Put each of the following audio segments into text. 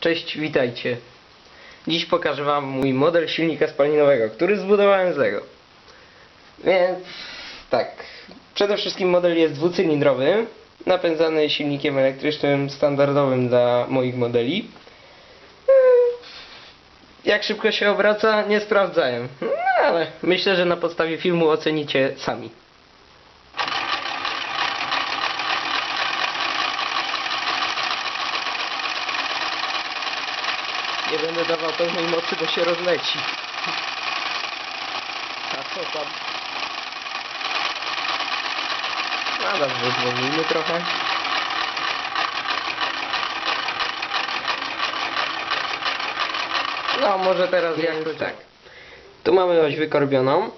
Cześć, witajcie. Dziś pokażę Wam mój model silnika spalinowego, który zbudowałem z Lego. Więc tak, przede wszystkim model jest dwucylindrowy, napędzany silnikiem elektrycznym standardowym dla moich modeli. Eee, Jak szybko się obraca, nie sprawdzałem. No ale myślę, że na podstawie filmu ocenicie sami. Nie będę dawał pełnej mocy, bo się rozleci. A co tam? No dobrze, zwolnijmy trochę. No, może teraz jakoś tak. Tu mamy oś wykorbioną,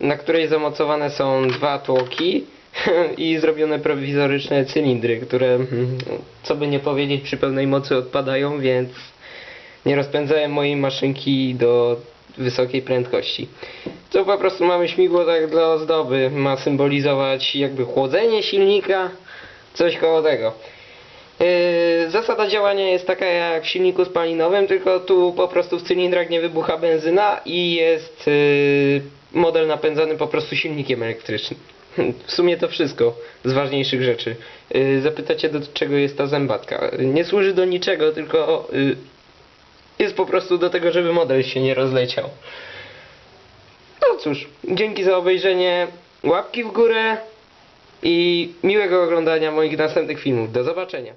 na której zamocowane są dwa tłoki i zrobione prowizoryczne cylindry, które, mm, co by nie powiedzieć, przy pełnej mocy odpadają, więc nie rozpędzałem mojej maszynki do wysokiej prędkości. Tu po prostu mamy śmigło tak dla ozdoby, ma symbolizować jakby chłodzenie silnika, coś koło tego. Yy, zasada działania jest taka jak w silniku spalinowym, tylko tu po prostu w cylindrach nie wybucha benzyna i jest yy, model napędzany po prostu silnikiem elektrycznym. W sumie to wszystko z ważniejszych rzeczy. Yy, zapytacie do czego jest ta zębatka. Nie służy do niczego, tylko jest po prostu do tego, żeby model się nie rozleciał. No cóż, dzięki za obejrzenie, łapki w górę i miłego oglądania moich następnych filmów. Do zobaczenia.